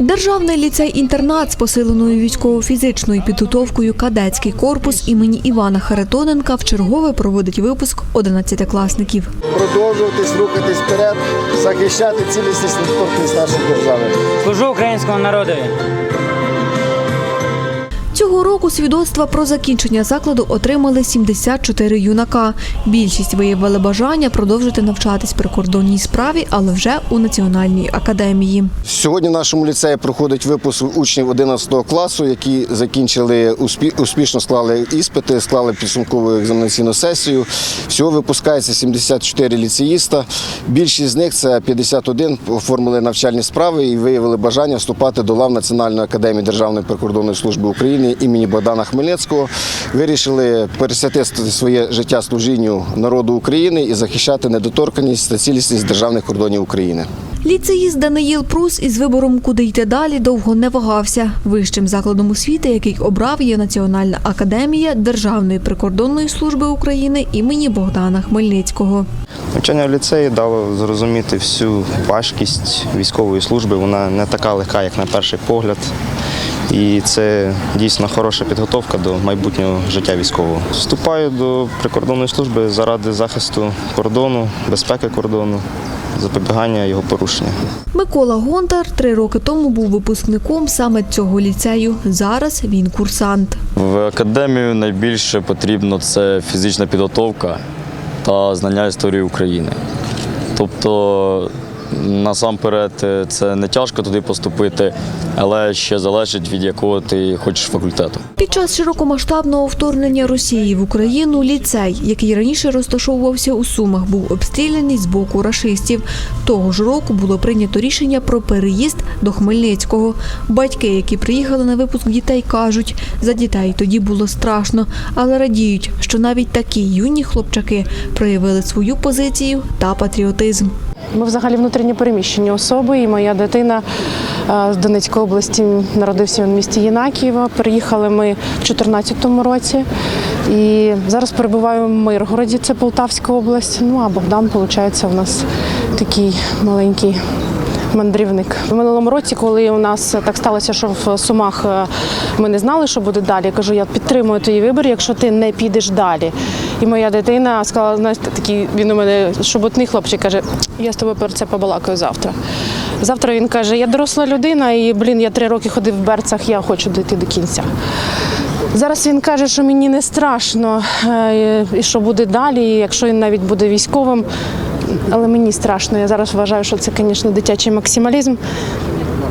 Державний ліцей-інтернат з посиленою військово-фізичною підготовкою кадетський корпус імені Івана Харитоненка вчергове проводить випуск 11-класників. продовжуватись, рухатись вперед, захищати цілісність і нашої держави. Служу українському народові. Цього року свідоцтва про закінчення закладу отримали 74 юнака. Більшість виявили бажання продовжити навчатись при кордонній справі, але вже у Національній академії. Сьогодні в нашому ліцеї проходить випуск учнів 11 класу, які закінчили успішно склали іспити, склали підсумкову екзаменаційну сесію. Всього випускається 74 ліцеїста. Більшість з них це 51 оформили навчальні справи і виявили бажання вступати до лав Національної академії Державної прикордонної служби України імені Богдана Хмельницького. Вирішили пересвятити своє життя служінню народу України і захищати недоторканність та цілісність державних кордонів України. Ліцеїст Даниїл Прус із вибором, куди йти далі, довго не вагався. Вищим закладом освіти, який обрав, є Національна академія Державної прикордонної служби України імені Богдана Хмельницького. Навчання в ліцеї дало зрозуміти всю важкість військової служби. Вона не така легка, як на перший погляд. І це дійсно хороша підготовка до майбутнього життя військового. Вступаю до прикордонної служби заради захисту кордону, безпеки кордону, запобігання його порушення. Микола Гонтар три роки тому був випускником саме цього ліцею. Зараз він курсант. В академію найбільше потрібно це фізична підготовка та знання історії України. Тобто, насамперед, е, це не тяжко туди поступити, але ще залежить від якого ти хочеш факультету. Під час широкомасштабного вторгнення Росії в Україну ліцей, який раніше розташовувався у Сумах, був обстріляний з боку рашистів. Того ж року було прийнято рішення про переїзд до Хмельницького. Батьки, які приїхали на випуск дітей, кажуть, за дітей тоді було страшно, але радіють, що навіть такі юні хлопчаки проявили свою позицію та патріотизм. Ми взагалі внутрішньо переміщені особи, і моя дитина е, з Донецької області народився в місті Єнакієво. Переїхали ми в 2014 році. І зараз перебуваємо в Миргороді, це Полтавська область. Ну а Богдан, виходить, у нас такий маленький. Мандрівник в минулому році, коли у нас так сталося, що в Сумах е, ми не знали, що буде далі. Я кажу, я підтримую твій вибір, якщо ти не підеш далі. І моя дитина сказала, знаєте, такий він у мене шуботний хлопчик каже: я з тобою про це побалакаю завтра. Завтра він каже: Я доросла людина, і блін, я три роки ходив в берцях, я хочу дійти до кінця. Зараз він каже, що мені не страшно, е, і що буде далі, якщо він навіть буде військовим. Але мені страшно. Я зараз вважаю, що це, звісно, дитячий максималізм.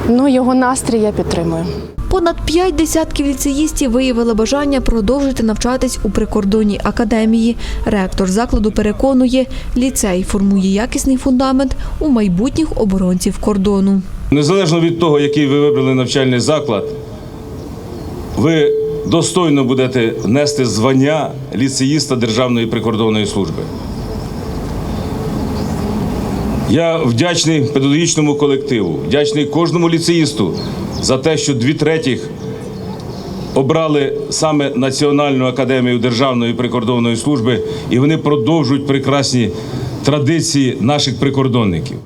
Ну, його настрій я підтримую. Понад п'ять десятків ліцеїстів виявили бажання продовжити навчатись у прикордонній академії. Ректор закладу переконує, ліцей формує якісний фундамент у майбутніх оборонців кордону. Незалежно від того, який ви вибрали навчальний заклад, ви достойно будете нести звання ліцеїста Державної прикордонної служби. Я вдячний педагогічному колективу, вдячний кожному ліцеїсту за те, що дві третіх обрали саме Національну академію Державної прикордонної служби, і вони продовжують прекрасні традиції наших прикордонників.